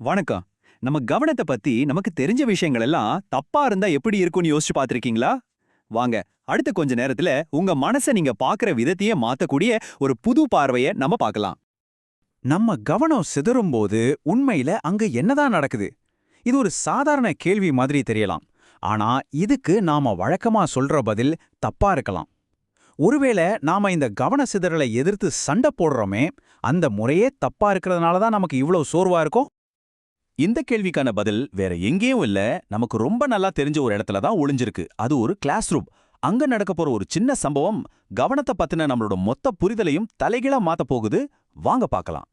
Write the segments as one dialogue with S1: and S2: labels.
S1: வணக்கம். நம்ம கவனத்தை பத்தி நமக்கு தெரிஞ்ச விஷயங்கள் எல்லாம் தப்பா இருந்தா எப்படி இருக்கும்னு யோசிச்சு பார்த்திருக்கீங்களா? வாங்க அடுத்த கொஞ்ச நேரத்துல உங்க மனசை நீங்க பாக்குற விதத்தையே மாத்தக்கூடிய ஒரு புது பார்வைய நம்ம பார்க்கலாம்.
S2: நம்ம கவனம் சிதறும் போது உண்மையில அங்க என்னதான் நடக்குது? இது ஒரு சாதாரண கேள்வி மாதிரி தெரியலாம். ஆனா இதுக்கு நாம வழக்கமா சொல்ற பதில் தப்பா இருக்கலாம். ஒருவேளை நாம இந்த கவன சிதறலை எதிர்த்து சண்டை போடுறோமே அந்த முறையே தப்பா இருக்கிறதுனால தான் நமக்கு இவ்வளவு சோர்வா இருக்கும்?
S3: இந்த கேள்விக்கான பதில் வேற எங்கேயும் இல்ல. நமக்கு ரொம்ப நல்லா தெரிஞ்ச ஒரு இடத்துல தான் ஒளிஞ்சிருக்கு. அது ஒரு கிளாஸ் ரூம் அங்க நடக்க போற ஒரு சின்ன சம்பவம் கவனத்தை பத்தின நம்மளோட மொத்த புரிதலையும் தலைகீழா மாத்த போகுது. வாங்க பார்க்கலாம்.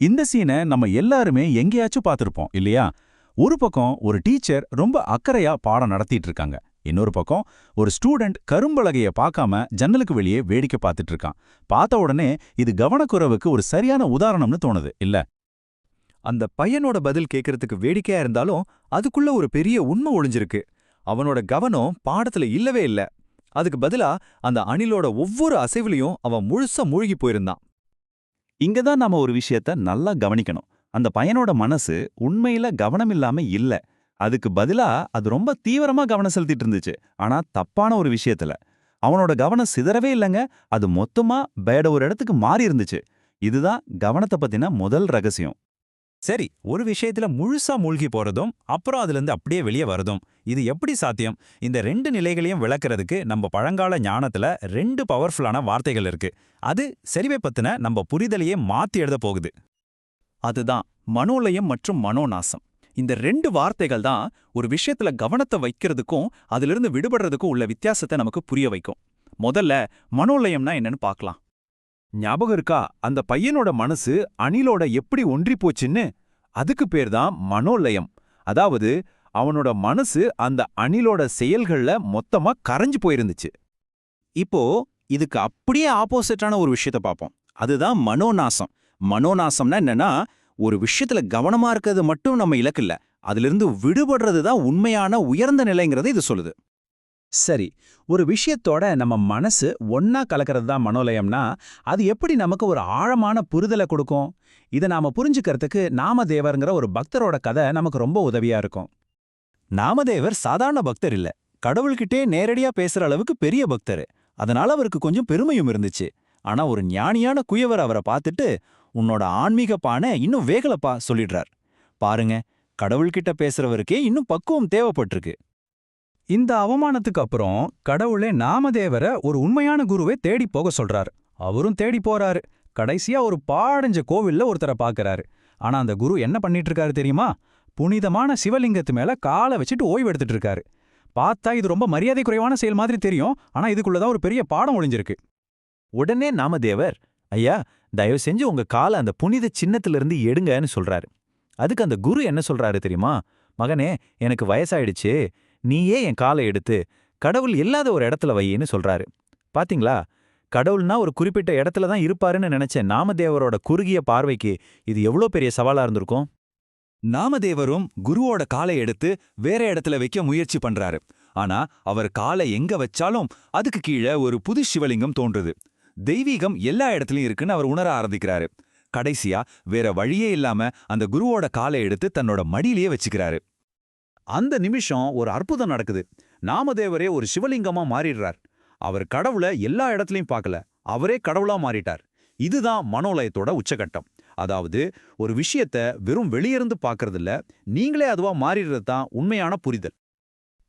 S3: இந்த சீனை நம்ம எல்லாருமே எங்கேயாச்சும் பார்த்துருப்போம் இல்லையா? ஒரு பக்கம் ஒரு டீச்சர் ரொம்ப அக்கறையா பாடம் நடத்திட்டு இருக்காங்க. இன்னொரு பக்கம் ஒரு ஸ்டூடெண்ட் கரும்பலகைய பார்க்காம ஜன்னலுக்கு வெளியே வேடிக்கை பார்த்துட்டு இருக்கான். பார்த்த உடனே இது கவனக்குறவுக்கு ஒரு சரியான உதாரணம்னு தோணுது இல்ல?
S1: அந்த பையனோட பதில் கேட்கறதுக்கு வேடிக்கையா இருந்தாலும் அதுக்குள்ள ஒரு பெரிய உண்மை ஒளிஞ்சிருக்கு. அவனோட கவனம் பாடத்துல இல்லவே இல்ல. அதுக்கு பதிலா அந்த அணிலோட ஒவ்வொரு அசைவுலயும் அவன் முழுசா மூழ்கி போயிருந்தான்.
S3: இங்க தான் நாம ஒரு விஷயத்த நல்லா கவனிக்கணும். அந்த பையனோட மனசு உண்மையில கவனம் இல்லாம இல்ல. அதுக்கு பதிலா அது ரொம்ப தீவிரமா கவனம் செலுத்திட்டு இருந்துச்சு. ஆனா தப்பான ஒரு விஷயத்துல. அவனோட கவனம் சிதறவே இல்லைங்க. அது மொத்தமா பேட ஒரு இடத்துக்கு மாறி இருந்துச்சு. இதுதான் கவனத்தை பத்தின முதல் ரகசியம்.
S2: சரி ஒரு விஷயத்துல முழுசா மூழ்கி போறதும் அப்புறம் அதுல இருந்து அப்படியே வெளியே வரதும் இது எப்படி சாத்தியம்? இந்த ரெண்டு நிலைகளையும் விளக்குறதுக்கு நம்ம பழங்கால ஞானத்துல ரெண்டு பவர்ஃபுல்லான வார்த்தைகள் இருக்கு. அது செறிவை பத்தின நம்ம புரிதலையே மாத்தி எழுத போகுது.
S1: அதுதான் மனோலயம் மற்றும் மனோநாசம். இந்த ரெண்டு வார்த்தைகள் தான் ஒரு விஷயத்துல கவனத்தை வைக்கிறதுக்கும் அதிலிருந்து விடுபடுறதுக்கும் உள்ள வித்தியாசத்தை நமக்கு புரிய வைக்கும். முதல்ல மனோலயம்னா என்னன்னு பார்க்கலாம்.
S3: ஞாபகம் இருக்கா? அந்த பையனோட மனசு அணிலோட எப்படி ஒன்றி போச்சுன்னு? அதுக்கு பேர் தான் மனோலயம். அதாவது அவனோட மனசு அந்த அணிலோட செயல்கள்ல மொத்தமா கரைஞ்சு போயிருந்துச்சு.
S2: இப்போ இதுக்கு அப்படியே ஆப்போசிட்டான ஒரு விஷயத்த பார்ப்போம் அதுதான் மனோநாசம். மனோநாசம்னா என்னன்னா ஒரு விஷயத்துல கவனமா இருக்கிறது மட்டும் நம்ம இலக்கில்ல அதிலிருந்து விடுபடுறது தான் உண்மையான உயர்ந்த நிலைங்கிறத இது சொல்லுது. சரி ஒரு விஷயத்தோட நம்ம மனசு ஒன்னா கலக்கிறது தான் மனோலயம்னா அது எப்படி நமக்கு ஒரு ஆழமான புரிதலை கொடுக்கும்? இதை நாம புரிஞ்சுக்கிறதுக்கு நாமதேவருங்கிற ஒரு பக்தரோட கதை நமக்கு ரொம்ப உதவியா இருக்கும்.
S1: நாமதேவர் சாதாரண பக்தர் இல்ல. கடவுள்கிட்டே நேரடியா பேசுற அளவுக்கு பெரிய பக்தர். அதனால அவருக்கு கொஞ்சம் பெருமையும் இருந்துச்சு. ஆனா ஒரு ஞானியான குயவர் அவரை பார்த்துட்டு உன்னோட ஆன்மீக பானை இன்னும் வேகலப்பா சொல்லிடுறார். பாருங்க கடவுள்கிட்ட பேசுறவருக்கே இன்னும் பக்குவம் தேவைப்பட்டிருக்கு.
S2: இந்த அவமானத்துக்கு அப்புறம் கடவுளே நாமதேவரை ஒரு உண்மையான குருவை தேடி போக சொல்றாரு. அவரும் தேடி போறாரு. கடைசியா ஒரு பாடஞ்ச கோவில்ல ஒருத்தரை பார்க்கறாரு ஆனா அந்த குரு என்ன பண்ணிட்டு இருக்காரு தெரியுமா? புனிதமான சிவலிங்கத்து மேல காலை வச்சுட்டு ஓய்வு எடுத்துட்டு இருக்காரு பார்த்தா இது ரொம்ப மரியாதை குறைவான செயல் மாதிரி தெரியும். ஆனா இதுக்குள்ளதான் ஒரு பெரிய பாடம் ஒளிஞ்சிருக்கு.
S3: உடனே நாமதேவர் ஐயா தயவு செஞ்சு உங்க காலை அந்த புனித சின்னத்திலிருந்து எடுங்கன்னு சொல்றாரு. அதுக்கு அந்த குரு என்ன சொல்றாரு தெரியுமா? மகனே எனக்கு வயசாயிடுச்சு. நீயே என் காலை எடுத்து கடவுள் இல்லாத ஒரு இடத்துல வையின்னு சொல்றாரு. பாத்தீங்களா? கடவுள்னா ஒரு குறிப்பிட்ட இடத்துல தான் இருப்பாருன்னு நினைச்ச நாமதேவரோட குறுகிய பார்வைக்கு இது எவ்வளோ பெரிய சவாலா இருந்திருக்கும்?
S1: நாமதேவரும் குருவோட காலை எடுத்து வேற இடத்துல வைக்க முயற்சி பண்றாரு. ஆனா அவர் காலை எங்க வச்சாலும் அதுக்கு கீழே ஒரு புது சிவலிங்கம் தோன்றுது. தெய்வீகம் எல்லா இடத்துலயும் இருக்குன்னு அவர் உணர ஆரம்பிக்கிறாரு. கடைசியா வேற வழியே இல்லாம அந்த குருவோட காலை எடுத்து தன்னோட மடியிலேயே வச்சுக்கிறாரு.
S2: அந்த நிமிஷம் ஒரு அற்புதம் நடக்குது. நாமதேவரே ஒரு சிவலிங்கமா மாறிடுறார். அவர் கடவுளை எல்லா இடத்துலயும் பார்க்கல. அவரே கடவுளா மாறிட்டார். இதுதான் மனோலயத்தோட உச்சகட்டம். அதாவது ஒரு விஷயத்த வெறும் வெளியிருந்து பார்க்கறதில்ல நீங்களே அதுவா மாறிடுறது தான் உண்மையான புரிதல்.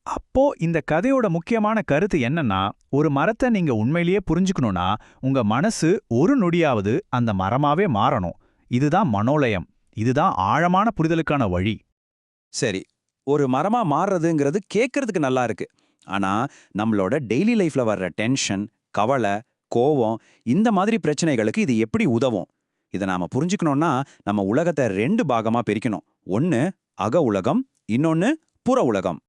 S2: அப்போ இந்த கதையோட முக்கியமான கருத்து என்னன்னா ஒரு மரத்தை நீங்க உண்மையிலேயே புரிஞ்சுக்கணும்னா உங்க மனசு ஒரு நொடியாவது அந்த மரமாவே மாறணும். இதுதான் மனோலயம். இதுதான் ஆழமான புரிதலுக்கான வழி.
S1: சரி. ஒரு மரமா மாறுறதுங்கிறது கேட்கறதுக்கு நல்லா இருக்கு. ஆனா நம்மளோட டெய்லி லைஃப்ல வர்ற டென்ஷன் கவலை கோவம் இந்த மாதிரி பிரச்சனைகளுக்கு இது எப்படி உதவும்? இதை நாம புரிஞ்சுக்கணும்னா நம்ம உலகத்தை ரெண்டு பாகமா பிரிக்கணும். ஒன்னு அக உலகம் இன்னொன்னு புற உலகம்.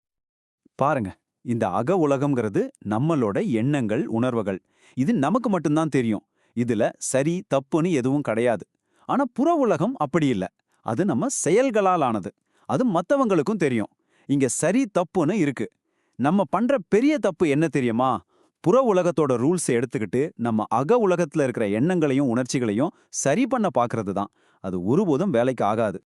S1: பாருங்க இந்த அக உலகம்ங்கிறது நம்மளோட எண்ணங்கள் உணர்வுகள். இது நமக்கு மட்டும்தான் தெரியும். இதுல சரி தப்புன்னு எதுவும் கிடையாது. ஆனா புற உலகம் அப்படி இல்ல. அது நம்ம செயல்களால் ஆனது அது மத்தவங்களுக்கும் தெரியும். இங்க சரி தப்புன்னு இருக்கு. நம்ம பண்ற பெரிய தப்பு என்ன தெரியுமா? புற உலகத்தோட ரூல்ஸை எடுத்துக்கிட்டு நம்ம அக உலகத்துல இருக்கிற எண்ணங்களையும் உணர்ச்சிகளையும் சரி பண்ண பாக்குறது தான். அது ஒருபோதும் வேலைக்கு ஆகாது.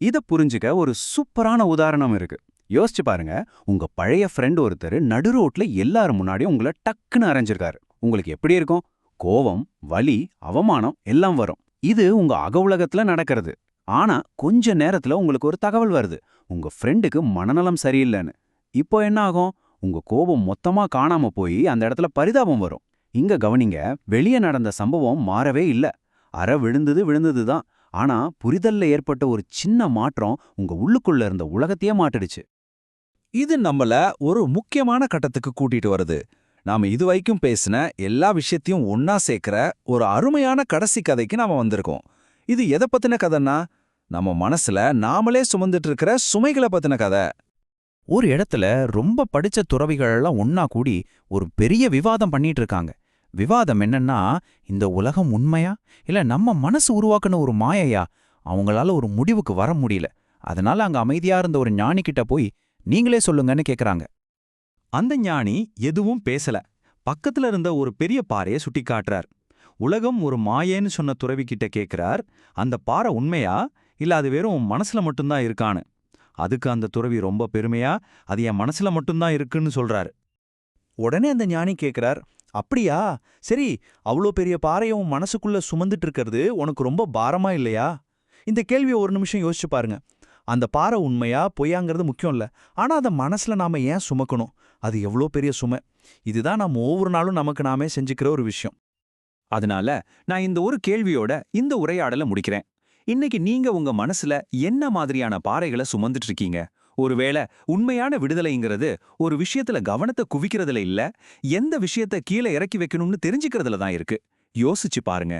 S4: இத புரிஞ்சுக்க ஒரு சூப்பரான உதாரணம் இருக்கு. யோசிச்சு பாருங்க. உங்க பழைய ஃப்ரெண்ட் ஒருத்தர் நடு ரோட்ல எல்லாரும் முன்னாடியும் உங்களை டக்குன்னு அரைஞ்சிருக்காரு. உங்களுக்கு எப்படி இருக்கும்? கோவம் வலி அவமானம் எல்லாம் வரும். இது உங்க அக உலகத்துல நடக்கிறது. ஆனா கொஞ்ச நேரத்துல உங்களுக்கு ஒரு தகவல் வருது. உங்க ஃப்ரெண்டுக்கு மனநலம் சரியில்லைன்னு. இப்போ என்ன ஆகும்? உங்க கோபம் மொத்தமா காணாம போய் அந்த இடத்துல பரிதாபம் வரும். இங்க கவனிங்க வெளியே நடந்த சம்பவம் மாறவே இல்ல. அற விழுந்தது விழுந்தது தான். ஆனா புரிதல்ல ஏற்பட்ட ஒரு சின்ன மாற்றம் உங்க உள்ளுக்குள்ள இருந்த உலகத்தையே மாட்டிடுச்சு
S1: இது நம்மள ஒரு முக்கியமான கட்டத்துக்கு கூட்டிட்டு வருது. நாம இதுவரைக்கும் பேசின எல்லா விஷயத்தையும் ஒன்னா சேர்க்கிற ஒரு அருமையான கடைசி கதைக்கு நாம வந்திருக்கோம். இது எதை பத்தின கதைன்னா நம்ம மனசுல நாமளே சுமந்துட்டு இருக்கிற சுமைகளை பத்தின கதை.
S3: ஒரு இடத்துல ரொம்ப படிச்ச துறவிகளெல்லாம் ஒன்னா கூடி ஒரு பெரிய விவாதம் பண்ணிட்டு இருக்காங்க விவாதம் என்னன்னா இந்த உலகம் உண்மையா? இல்ல நம்ம மனசு உருவாக்குன ஒரு மாயையா? அவங்களால ஒரு முடிவுக்கு வர முடியல. அதனால அங்க அமைதியா இருந்த ஒரு ஞானி கிட்ட போய் நீங்களே சொல்லுங்கன்னு கேக்குறாங்க.
S1: அந்த ஞானி எதுவும் பேசல. பக்கத்துல இருந்த ஒரு பெரிய பாறையை சுட்டி காட்டுறார். உலகம் ஒரு மாயேன்னு சொன்ன துறவி கிட்ட அந்த பாறை உண்மையா? இல்ல அது வெறும் உன் மனசுல மட்டும்தான் இருக்கான்னு? அதுக்கு அந்த துறவி ரொம்ப பெருமையா அது என் மனசுல மட்டும்தான் இருக்குன்னு சொல்றாரு. உடனே அந்த ஞானி கேக்குறார் அப்படியா? சரி அவ்வளோ பெரிய பாறையை உன் மனசுக்குள்ள சுமந்துட்டு இருக்கிறது உனக்கு ரொம்ப பாரமா இல்லையா? இந்த கேள்வியை ஒரு நிமிஷம் யோசிச்சு பாருங்க. அந்த பாறை உண்மையா பொய்யாங்கிறது முக்கியம் இல்ல. ஆனா அதை மனசுல நாம ஏன் சுமக்கணும்? அது எவ்வளோ பெரிய சுமை. இதுதான் நாம் ஒவ்வொரு நாளும் நமக்கு நாமே செஞ்சுக்கிற ஒரு விஷயம். அதனால நான் இந்த ஒரு கேள்வியோட இந்த உரையாடலை முடிக்கிறேன். இன்னைக்கு நீங்க உங்க மனசுல என்ன மாதிரியான பாறைகளை சுமந்துட்டு இருக்கீங்க ஒருவேளை உண்மையான விடுதலைங்கிறது ஒரு விஷயத்துல கவனத்தை குவிக்கிறதுல இல்ல எந்த விஷயத்த கீழே இறக்கி வைக்கணும்னு தெரிஞ்சுக்கிறதுல தான் இருக்கு. யோசிச்சு பாருங்க.